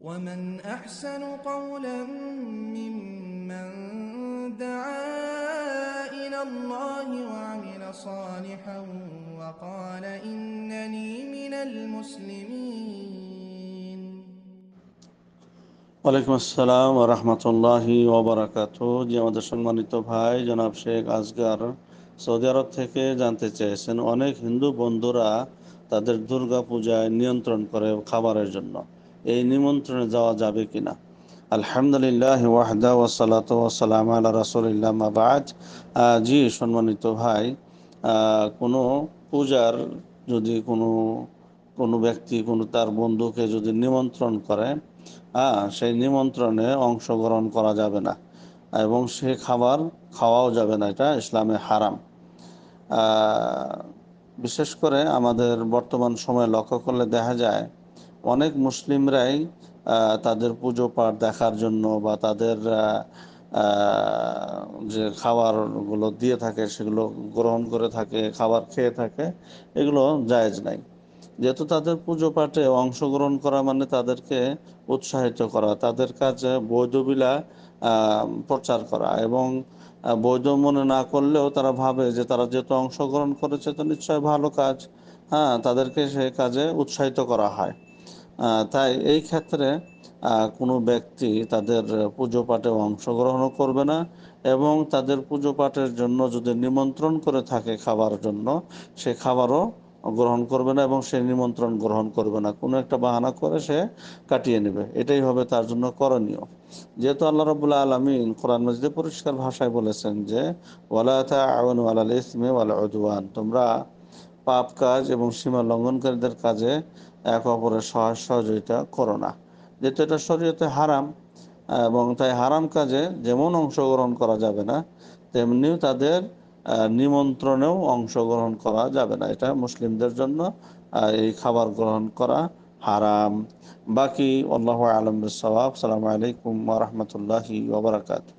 ومن أحسن قولا ممن دعا إلى الله وعمل صالحا وقال إنني من المسلمين ওয়ালাইকুম আসসালাম রহমতুল্লাহি ওবরাকাত যে আমাদের সম্মানিত ভাই জনাব শেখ আজগার সৌদি আরব থেকে জানতে চেয়েছেন অনেক হিন্দু বন্ধুরা তাদের দুর্গা পূজায় নিয়ন্ত্রণ করে খাবারের জন্য এই নিমন্ত্রণে যাওয়া যাবে কিনা? আলহামদুলিল্লাহ, ওয়াহদা ওয়াসালাত ওয়াসালাম আল্লাহ রাসুলিল্লাহ মাবাজ জি, সম্মানিত ভাই কোনো পূজার যদি কোনো কোনো ব্যক্তি, কোনো তার বন্ধুকে যদি নিমন্ত্রণ করে হ্যাঁ সেই নিমন্ত্রণে অংশগ্রহণ করা যাবে না। এবং সে খাবার খাওয়াও যাবে না, এটা ইসলামে হারাম। বিশেষ করে আমাদের বর্তমান সময়ে লক্ষ্য করলে দেখা যায় অনেক মুসলিমরাই তাদের পুজো পাঠ দেখার জন্য বা তাদের যে খাবারগুলো দিয়ে থাকে সেগুলো গ্রহণ করে থাকে, খাবার খেয়ে থাকে, এগুলো জায়েজ নাই। যেহেতু তাদের পুজো পাঠে অংশগ্রহণ করা মানে তাদেরকে উৎসাহিত করা, তাদের কাছে বৈধবিলা প্রচার করা এবং বৈধ মনে না করলেও তারা ভাবে যে তারা যেহেতু অংশগ্রহণ করেছে, তো নিশ্চয় ভালো কাজ হ্যাঁ তাদেরকে সে কাজে উৎসাহিত করা হয়। তাই এই ক্ষেত্রে কোনো ব্যক্তি তাদের পুজো পাঠে অংশগ্রহণও করবে না এবং তাদের পুজো পাঠের জন্য যদি নিমন্ত্রণ করে থাকে খাবার জন্য, সে খাবারও গ্রহণ করবে না এবং সে নিমন্ত্রণ গ্রহণ করবে না। কোনো একটা বাহানা করে সে কাটিয়ে নেবে। এটাই হবে তার জন্য করণীয়। যেহেতু আল্লাহ রবুল্লা আলমিন কোরআন মসজিদে পরিষ্কার ভাষায় বলেছেন যে, ওয়ালা আউন আলাল ইসমে ওয়ালা উদওয়ান। তোমরা পাপ কাজ এবং সীমা লঙ্ঘনকারীদের কাজে এক অপরের সহায় সহযোগিতা করো না। যেহেতু এটা শরীয়তে হারাম, এবং তাই হারাম কাজে যেমন অংশগ্রহণ করা যাবে না, তেমনিও তাদের নিমন্ত্রণেও অংশগ্রহণ করা যাবে না। এটা মুসলিমদের জন্য এই খাবার গ্রহণ করা হারাম। বাকি, আল্লাহ আলম সালামু আলাইকুম রহমতুল্লাহি ওবরাকাতু